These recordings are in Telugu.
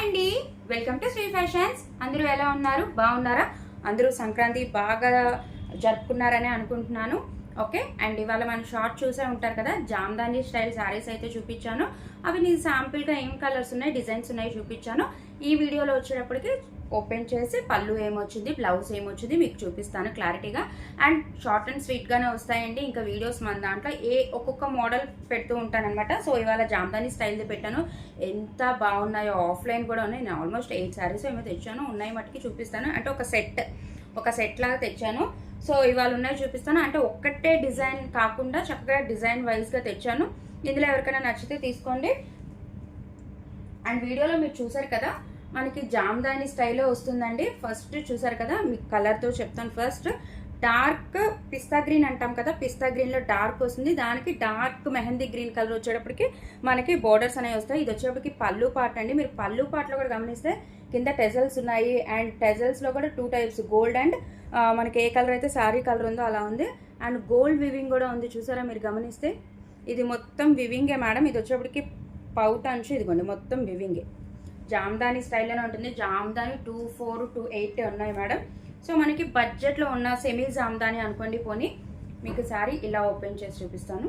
హాయ్ అండి. వెల్కమ్ టు శ్రీ ఫ్యాషన్స్ అందరూ ఎలా ఉన్నారు? బాగున్నారా? అందరూ సంక్రాంతి బాగా జరుపుకున్నారని అనుకుంటున్నాను. ఓకే అండ్ ఇవాళ మన షార్ట్ చూసే ఉంటారు కదా? జామ్దాని స్టైల్ శారీస్ అయితే చూపించాను. అవి నేను శాంపుల్గా ఏం కలర్స్ ఉన్నాయి? డిజైన్స్ ఉన్నాయి చూపించాను. ఈ వీడియోలో వచ్చేటప్పటికి ఓపెన్ చేసి పళ్ళు ఏమొచ్చింది బ్లౌజ్ ఏమొచ్చింది మీకు చూపిస్తాను క్లారిటీగా. అండ్ షార్ట్ అండ్ స్వీట్గానే వస్తాయండి. ఇంకా వీడియోస్ మన దాంట్లో ఏ ఒక్కొక్క మోడల్ పెడుతూ ఉంటానమాట సో ఇవాళ జామ్దాని స్టైల్ది పెట్టాను. ఎంత బాగున్నాయో ఆఫ్లైన్ కూడా ఉన్నాయి. నేను ఆల్మోస్ట్ ఎయిట్ శారీస్ ఏమో తెచ్చాను. ఉన్నాయి మట్టుకి చూపిస్తాను. అంటే ఒక సెట్ ఒక సెట్ లాగా తెచ్చాను. సో ఇవాళ ఉన్నాయి చూపిస్తాను. అంటే ఒక్కటే డిజైన్ కాకుండా చక్కగా డిజైన్ వైజ్గా తెచ్చాను. ఇందులో ఎవరికైనా నచ్చితే తీసుకోండి. అండ్ వీడియోలో మీరు చూసారు కదా మనకి జామ్దాని స్టైల్లో వస్తుందండి. ఫస్ట్ చూసారు కదా మీకు కలర్తో చెప్తాను ఫస్ట్. డార్క్ పిస్తా గ్రీన్ అంటాం కదా పిస్తా గ్రీన్లో డార్క్ వస్తుంది. దానికి డార్క్ మెహందీ గ్రీన్ కలర్ వచ్చేటప్పటికి మనకి బోర్డర్స్ అనేవి వస్తాయి. ఇది వచ్చేటప్పటికి పళ్ళు పాట అండి. మీరు పళ్ళు పాటలో కూడా గమనిస్తే కింద టెజల్స్ ఉన్నాయి. అండ్ టెజల్స్లో కూడా టూ టైప్స్ గోల్డ్ అండ్ మనకి ఏ కలర్ అయితే శారీ కలర్ ఉందో అలా ఉంది. అండ్ గోల్డ్ వివింగ్ కూడా ఉంది చూసారా మీరు గమనిస్తే? ఇది మొత్తం వివింగే మేడం. ఇది వచ్చేప్పటికి పౌట్ అంచు ఇదిగోండి మొత్తం వివింగే జామ్దాని స్టైల్లోనే ఉంటుంది. Jamdani two four two eight ఉన్నాయి మేడం. సో మనకి బడ్జెట్లో ఉన్న సెమీ జామ్దాని అనుకోండి పోనీ మీకు సారీ ఇలా ఓపెన్ చేసి చూపిస్తాను.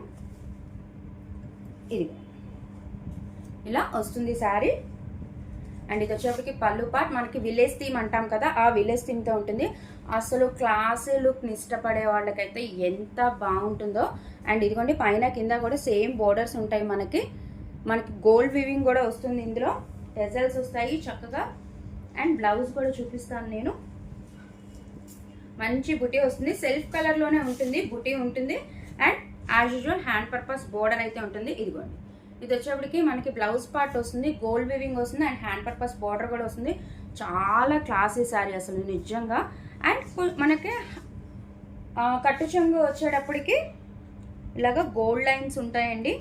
ఇది ఇలా వస్తుంది శారీ. అండ్ ఇది వచ్చేప్పటికి పళ్ళు పార్ట్ మనకి విలేజ్ థీమ్ అంటాం కదా ఆ విలేజ్ థీమ్తో ఉంటుంది. అసలు క్లాస్ లుక్ని ఇష్టపడే వాళ్ళకైతే ఎంత బాగుంటుందో. అండ్ ఇదిగోండి పైన కింద కూడా సేమ్ బోర్డర్స్ ఉంటాయి మనకి. మనకి గోల్డ్ వివింగ్ కూడా వస్తుంది ఇందులో. టెజల్స్ వస్తాయి చక్కగా. అండ్ బ్లౌజ్ కూడా చూపిస్తాను నేను. మంచి బుటీ వస్తుంది. సెల్ఫ్ కలర్లోనే ఉంటుంది. బుటీ ఉంటుంది. And as usual hand purpose border అయితే ఉంటుంది. ఇదిగోండి. ఇది వచ్చేప్పటికి మనకి బ్లౌజ్ పార్ట్ వస్తుంది. గోల్డ్ వివింగ్ వస్తుంది. అండ్ హ్యాండ్ పర్పస్ బార్డర్ కూడా వస్తుంది. చాలా క్లాసీ శారీ అసలు నిజంగా. అండ్ మనకి కట్టు చెంగు వచ్చేటప్పటికి ఇలాగ గోల్డ్ లైన్స్ ఉంటాయండి.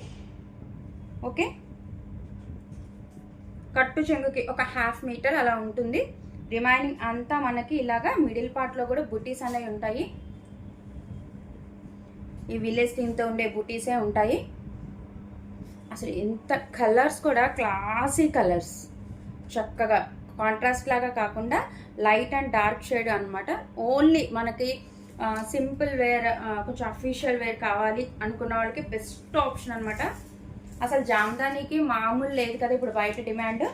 ఓకే కట్టు చెంగుకి ఒక హాఫ్ మీటర్ అలా ఉంటుంది. రిమైనింగ్ అంతా మనకి ఇలాగా మిడిల్ పార్ట్లో కూడా బుటీస్ అనేవి ఉంటాయి. ఈ విలేజ్ థీమ్తో ఉండే బుటీసే ఉంటాయి. అసలు ఎంత కలర్స్ కూడా క్లాసీ కలర్స్ చక్కగా కాంట్రాస్ట్ లాగా కాకుండా లైట్ అండ్ డార్క్ షేడ్ అనమాట ఓన్లీ మనకి సింపుల్ వేర్ కొంచెం అఫీషియల్ వేర్ కావాలి అనుకున్న వాళ్ళకి బెస్ట్ ఆప్షన్ అనమాట అసలు జామదానికి మామూలు లేదు కదా ఇప్పుడు బయట డిమాండ్.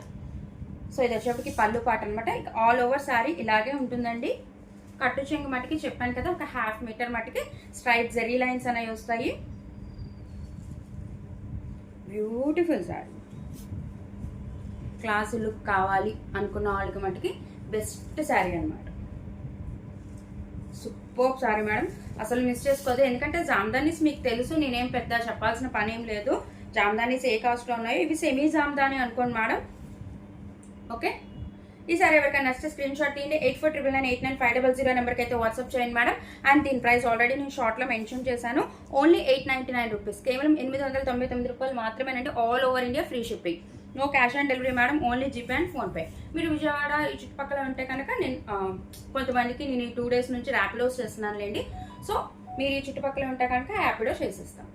సో ఇది వచ్చేప్పటికి పళ్ళు పాట అనమాట ఆల్ ఓవర్ శారీ ఇలాగే ఉంటుందండి. కట్టు చెంగు మటుకి చెప్పాను కదా ఒక హాఫ్ మీటర్ మటుకి స్ట్రైప్ జెరీ లైన్స్ అనేవి వస్తాయి. బ్యూటిఫుల్ శారీ క్లాస్ లుక్ కావాలి అనుకున్న వాళ్ళకి మటుకి బెస్ట్ శారీ అనమాట సూపర్ శారీ మేడం అసలు మిస్ చేసుకోదు. ఎందుకంటే జామ్దానీస్ మీకు తెలుసు నేనేం పెద్ద చెప్పాల్సిన పని ఏం లేదు. జామ్దానీస్ ఏ కాస్ట్లో ఉన్నాయో ఇవి సెమీ జామ్దాని అనుకోండి మేడం. ఓకే? ఈసారి ఎవరికైనా నచ్చితే స్క్రీన్ షాట్ తీయండి. Eight four triple nine eight nine five double zero నెంబర్కి అయితే వాట్సాప్ చేయండి మేడం. అండ్ దీని ప్రైస్ ఆల్రెడీ నేను షార్ట్లో మెన్షన్ చేశాను. Only eight ninety nine rupees కేవలం ఎనిమిది వందల తొంభై తొమ్మిది రూపాయలు మాత్రమేనంటే all over India free shipping no cash on delivery madam. Only GPay and PhonePe మీరు విజయవాడ ఈ చుట్టుపక్కల ఉంటే కనుక నేను కొంతమందికి నేను ఈ టూ డేస్ నుంచి ర్యాపిడోస్ చేస్తున్నానులేండి. సో మీరు ఈ చుట్టుపక్కల ఉంటే కనుక ర్యాపిడో చేసేస్తాం.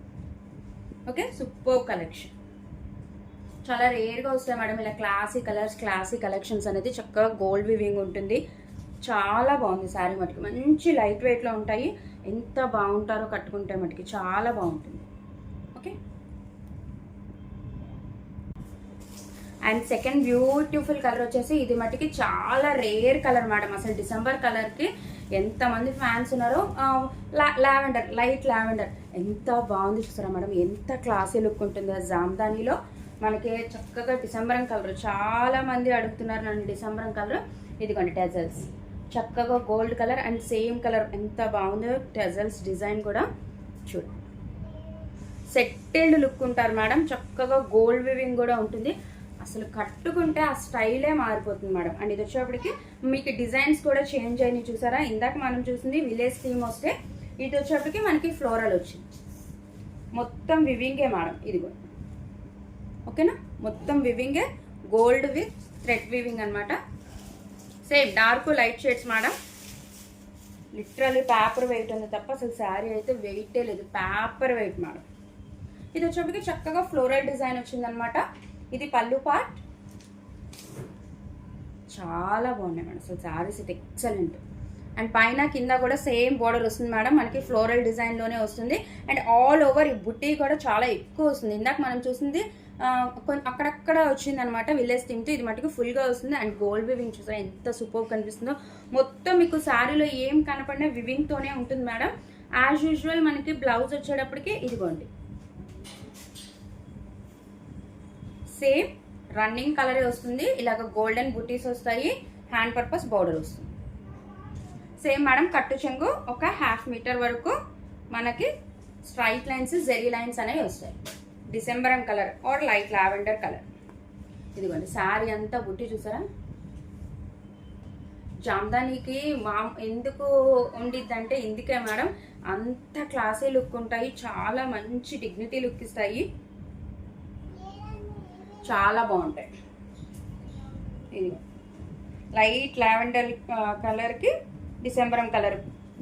ఓకే సూపర్ కలెక్షన్ చాలా రేర్గా వస్తాయి మేడం. ఇలా క్లాసీ కలర్స్ క్లాసీ కలెక్షన్స్ అనేది చక్కగా గోల్డ్ వివింగ్ ఉంటుంది. చాలా బాగుంది శారీ మటుకు. మంచి లైట్ వెయిట్లో ఉంటాయి. ఎంత బాగుంటారో కట్టుకుంటే మటుకి చాలా బాగుంటుంది. Okay and second beautiful colour వచ్చేసి ఇది మటుకి చాలా రేర్ కలర్ మేడం. అసలు డిసెంబర్ కలర్కి ఎంతమంది ఫ్యాన్స్ ఉన్నారో లావెండర్ లైట్ లావెండర్. ఎంత బాగుంది చూసారా మేడం? ఎంత క్లాసీ లుక్ ఉంటుంది జామ్దానీలో. మనకి చక్కగా డిసెంబరం కలర్. చాలామంది అడుగుతున్నారు నన్ను డిసెంబరం కలర్. ఇదిగోండి టెజల్స్. చక్కగా gold colour and same colour. ఎంత బాగుందో టెజల్స్ డిజైన్ కూడా. చూడండి సెటిల్డ్ లుక్ ఉంటారు మేడం. చక్కగా గోల్డ్ వివింగ్ కూడా ఉంటుంది. అసలు కట్టుకుంటే ఆ స్టైలే మారిపోతుంది మేడం. అండ్ ఇది వచ్చేప్పటికి మీకు డిజైన్స్ కూడా చేంజ్ అయినాయి చూసారా? ఇందాక మనం చూసింది విలేజ్ థీమ్ వస్తే ఇది వచ్చేప్పటికి మనకి ఫ్లోరల్ వచ్చింది. మొత్తం వివింగే మేడం ఇదిగో. ఓకేనా? మొత్తం వివింగే గోల్డ్ విత్ థ్రెడ్ వివింగ్ అనమాట same dark light shades madam. Literally paper weight ఉంది తప్ప అసలు శారీ అయితే వెయిటే లేదు. Paper weight madam. ఇది వచ్చేప్పటికి చక్కగా ఫ్లోరల్ డిజైన్ వచ్చిందనమాట ఇది పళ్ళు పార్ట్ చాలా బాగున్నాయి మేడం. అసలు శారీస్ ఇది ఎక్సలెంట్. అండ్ పైన కింద కూడా సేమ్ బోర్డర్ వస్తుంది మేడం. మనకి ఫ్లోరల్ డిజైన్లోనే వస్తుంది. అండ్ ఆల్ ఓవర్ ఈ బుట్టి కూడా చాలా ఎక్కువ వస్తుంది. ఇందాక మనం చూసింది అక్కడక్కడ వచ్చింది అనమాట విలేజ్ థీమ్తో ఇది మటుకు ఫుల్గా వస్తుంది. అండ్ గోల్డ్ వివింగ్ చూసా ఎంత సూపర్ కనిపిస్తుందో. మొత్తం మీకు శారీలో ఏం కనపడినా వివింగ్తోనే ఉంటుంది మేడం. యాజ్ యూజువల్ మనకి బ్లౌజ్ వచ్చేటప్పటికి ఇదిగోండి. సేమ్ రన్నింగ్ కలరే వస్తుంది. ఇలాగ గోల్డెన్ బుటీస్ వస్తాయి. హ్యాండ్ పర్పస్ బోర్డర్ వస్తుంది. సేమ్ మేడం కట్టు చెంగు ఒక హాఫ్ మీటర్ వరకు మనకి స్ట్రైట్ లైన్స్ జెరీ లైన్స్ అనేవి వస్తాయి. డిసెంబరం colour or light lavender colour. ఇదిగోండి శారీ అంతా బుట్టి చూసారా? జామ్దానికి మా ఎందుకు ఉండిద్దంటే ఇందుకే మేడం అంత క్లాసీ లుక్ ఉంటాయి. చాలా మంచి డిగ్నిటీ లుక్ ఇస్తాయి. చాలా బాగుంటాయి. ఇది. లైట్ లావెండర్ కలర్కి డిసెంబరం కలర్.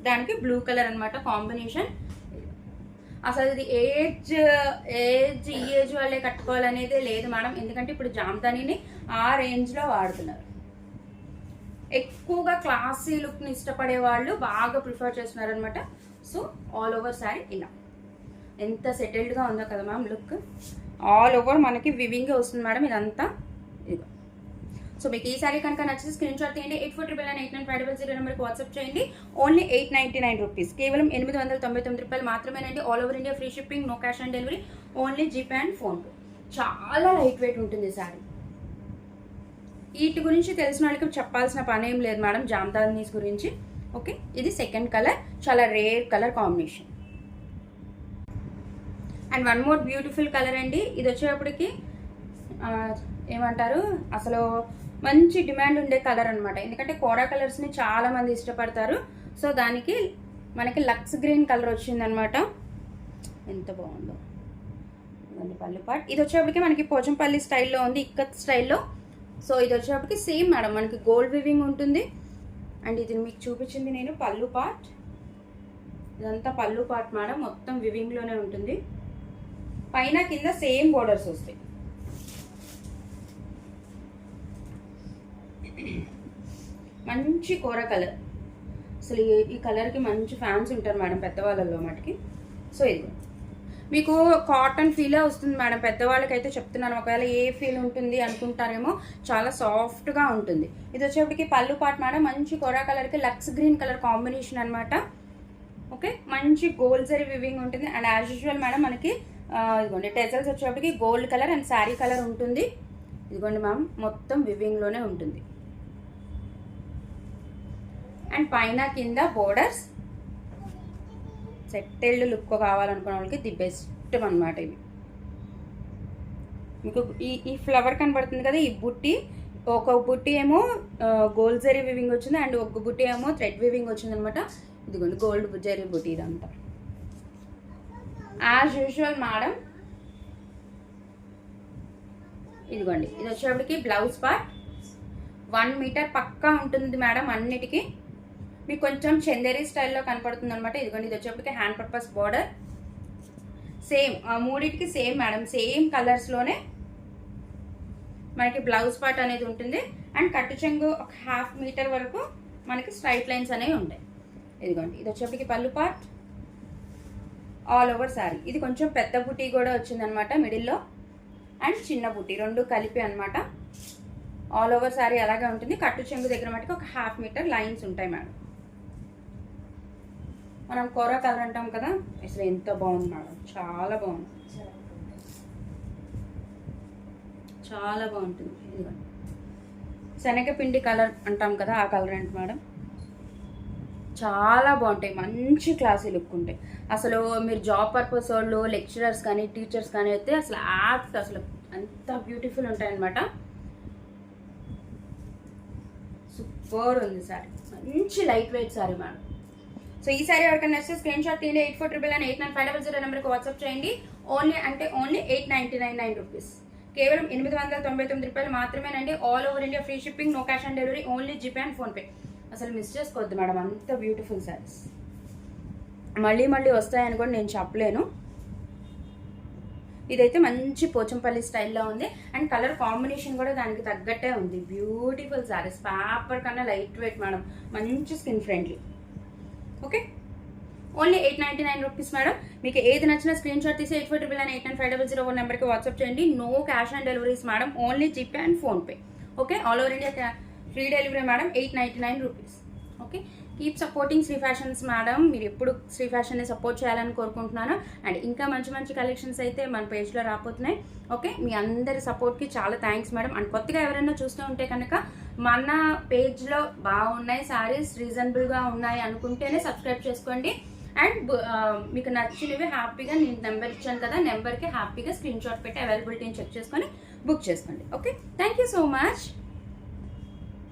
దానికి బ్లూ కలర్ అనమాట కాంబినేషన్. అసలు ఇది ఏజ్ ఏజ్ ఈ ఏజ్ వాళ్ళే కట్టుకోవాలనేదే లేదు మేడం. ఎందుకంటే ఇప్పుడు జామ్దానిని ఆ రేంజ్లో వాడుతున్నారు. ఎక్కువగా క్లాసీ లుక్ని ఇష్టపడే వాళ్ళు బాగా ప్రిఫర్ చేస్తున్నారు అనమాట సో ఆల్ ఓవర్ శారీ ఇలా. ఎంత సెటిల్డ్గా ఉందో కదా మ్యామ్ లుక్ ఆల్ ఓవర్ మనకి వివింగ్గా వస్తుంది మేడం ఇదంతా. ఇదిగో. సో మీకు ఈ సారీ కనుక నచ్చితే స్క్రీన్ షాట్ తీయండి. Eight four triple nine eight nine five double zero నెంబర్కి వాట్సాప్ చేయండి. Only eight ninety nine rupees కేవలం ఎనిమిది వందల తొంభై తొమ్మిది రూపాయలు మాత్రమేనండి. All over India free shipping no cash on delivery only GPay and PhonePe చాలా లైట్ వెయిట్ ఉంటుంది సారీ వీటి గురించి తెలిసిన వాళ్ళకి చెప్పాల్సిన పని ఏం లేదు మేడం జామ్దానీస్ గురించి. ఓకే ఇది సెకండ్ కలర్ చాలా rare colour combination and one more beautiful colour అండి. ఇది వచ్చేటప్పటికి ఏమంటారు? అసలు మంచి డిమాండ్ ఉండే కలర్ అనమాట ఎందుకంటే కోడా కలర్స్ని చాలామంది ఇష్టపడతారు. సో దానికి మనకి లక్స్ గ్రీన్ కలర్ వచ్చిందనమాట ఎంత బాగుందో. ఇదిగోండి పళ్ళు పాట్. ఇది వచ్చేప్పటికి మనకి పోచంపల్లి స్టైల్లో ఉంది ఇక్కత్ స్టైల్లో. సో ఇది వచ్చేప్పటికి సేమ్ మేడం మనకి గోల్డ్ వివింగ్ ఉంటుంది. అండ్ ఇది మీకు చూపించింది నేను పళ్ళు పార్ట్ ఇదంతా పళ్ళు పార్ట్ మేడం మొత్తం వివింగ్లోనే ఉంటుంది. పైన కింద సేమ్ బోర్డర్స్ వస్తాయి. మంచి కూర కలర్ అసలు ఈ- కలర్కి మంచి ఫ్యాన్స్ ఉంటారు మేడం పెద్దవాళ్ళల్లో మటుకి. సో ఇది. మీకు కాటన్ ఫీలే వస్తుంది మేడం. పెద్దవాళ్ళకైతే చెప్తున్నాను. ఒకవేళ ఏ ఫీల్ ఉంటుంది అనుకుంటారేమో చాలా సాఫ్ట్గా ఉంటుంది. ఇది వచ్చేప్పటికి పళ్ళు పాట్ మేడం మంచి కొరా కలర్కి లక్స్ గ్రీన్ కలర్ కాంబినేషన్ అనమాట ఓకే? మంచి గోల్జరీ వివింగ్ ఉంటుంది. అండ్ యాజ్ యూజువల్ మేడం మనకి ఇదిగోండి టెజల్స్ వచ్చేప్పటికి gold colour and sari colour ఉంటుంది. ఇదిగోండి మ్యామ్ మొత్తం వివింగ్లోనే ఉంటుంది. అండ్ పైన కింద బోర్డర్స్. సెట్టెళ్ళు లుక్ కావాలనుకున్న వాళ్ళకి ది బెస్ట్ అనమాట ఇవి. మీకు ఈ ఈ ఫ్లవర్ కనబడుతుంది కదా ఈ బుట్టి. ఒక బుట్టి ఏమో గోల్డ్ జరీ వివింగ్ వచ్చింది అండ్ ఒక బుట్టి ఏమో థ్రెడ్ వివింగ్ వచ్చింది అనమాట ఇదిగోండి గోల్డ్ జరీ బుట్టి ఇదంతా. యాజ్ యూజువల్ మేడం ఇదిగోండి. ఇది వచ్చేప్పటికి బ్లౌజ్ పార్ట్ వన్ మీటర్ పక్కా ఉంటుంది మేడం అన్నిటికీ. మీకు కొంచెం చందేరీ స్టైల్లో కనపడుతుంది అనమాట ఇదిగోండి ఇది వచ్చేప్పటికి హ్యాండ్ పర్పస్ బార్డర్ సేమ్ మూడింటికి సేమ్ మేడం సేమ్ కలర్స్లోనే మనకి బ్లౌజ్ పార్ట్ అనేది ఉంటుంది. అండ్ కట్టు చెంగు ఒక హాఫ్ మీటర్ వరకు మనకి స్ట్రైట్ లైన్స్ అనేవి ఉంటాయి. ఇదిగోండి ఇది వచ్చేప్పటికి పళ్ళు పార్ట్ ఆల్ ఓవర్ శారీ. ఇది కొంచెం పెద్ద బుటీ కూడా వచ్చిందనమాట మిడిల్లో. అండ్ చిన్న బుటీ రెండు కలిపి అనమాట. ఆల్ ఓవర్ శారీ అలాగే ఉంటుంది. కట్టు చెంగు దగ్గర మటుకు ఒక హాఫ్ మీటర్ లైన్స్ ఉంటాయి మేడం. మనం కూర కలర్ అంటాం కదా అసలు ఎంత బాగుంది మేడం. చాలా బాగుంది. చాలా బాగుంటుంది. శనగపిండి కలర్ అంటాం కదా ఆ కలర్ ఏంటి మేడం? చాలా బాగుంటాయి. మంచి క్లాసీ లుక్ ఉంటాయి. అసలు మీరు జాబ్ పర్పస్ వాళ్ళు లెక్చరర్స్ కానీ టీచర్స్ కానీ అయితే అసలు యాప్స్ అసలు అంత బ్యూటిఫుల్ ఉంటాయన్నమాట. సూపర్ ఉంది సారీ. మంచి light weight sari madam. So ఈ సారీ ఎవరికైనా నచ్చితే స్క్రీన్ షాట్ తీయండి. Eight four triple nine eight nine five double zero నెంబర్కి వాట్సాప్ చేయండి. ఓన్లీ అంటే only eight ninety nine nine rupees. కేవలం ఎనిమిది వందల తొంభై తొమ్మిది రూపాయలు మాత్రమేనండి. All over India free shipping no cash on delivery only GPay and PhonePe అసలు మిస్ చేసుకోవద్దు మేడం అంత బ్యూటిఫుల్ శారీస్ మళ్ళీ మళ్ళీ వస్తాయని కూడా నేను చెప్పలేను. ఇదైతే మంచి పోచంపల్లి స్టైల్లో ఉంది. అండ్ కలర్ కాంబినేషన్ కూడా దానికి తగ్గట్టే ఉంది. బ్యూటిఫుల్ శారీస్ పేపర్ కన్నా లైట్ వెయిట్ మేడం. మంచి skin friendly okay only eight ninety nine rupees madam. మీకు ఏది నచ్చిన స్క్రీన్ షాట్ తీసి eight four triple nine eight nine five double zero one నెంబర్కి వాట్సాప్ చేయండి. No cash on delivery madam. Only GPay and PhonePe okay all over India free delivery madam eight ninety nine rupees okay keep supporting Shri fashions madam మీరు ఎప్పుడు శ్రీ ఫ్యాషన్ని సపోర్ట్ చేయాలని కోరుకుంటున్నాను. అండ్ ఇంకా మంచి మంచి కలెక్షన్స్ అయితే మన పేజ్లో రాబోతున్నాయి. ఓకే మీ అందరి సపోర్ట్కి చాలా థ్యాంక్స్ మేడం అండ్ కొత్తగా ఎవరైనా చూస్తూ ఉంటే కనుక మన పేజ్లో బాగున్నాయి సారీస్ రీజనబుల్గా ఉన్నాయి అనుకుంటేనే సబ్స్క్రైబ్ చేసుకోండి. అండ్ మీకు నచ్చినవి హ్యాపీగా నేను నెంబర్ ఇచ్చాను కదా నెంబర్కి హ్యాపీగా స్క్రీన్ షాట్ పెట్టి అవైలబిలిటీని చెక్ చేసుకొని బుక్ చేసుకోండి. Okay thank you so much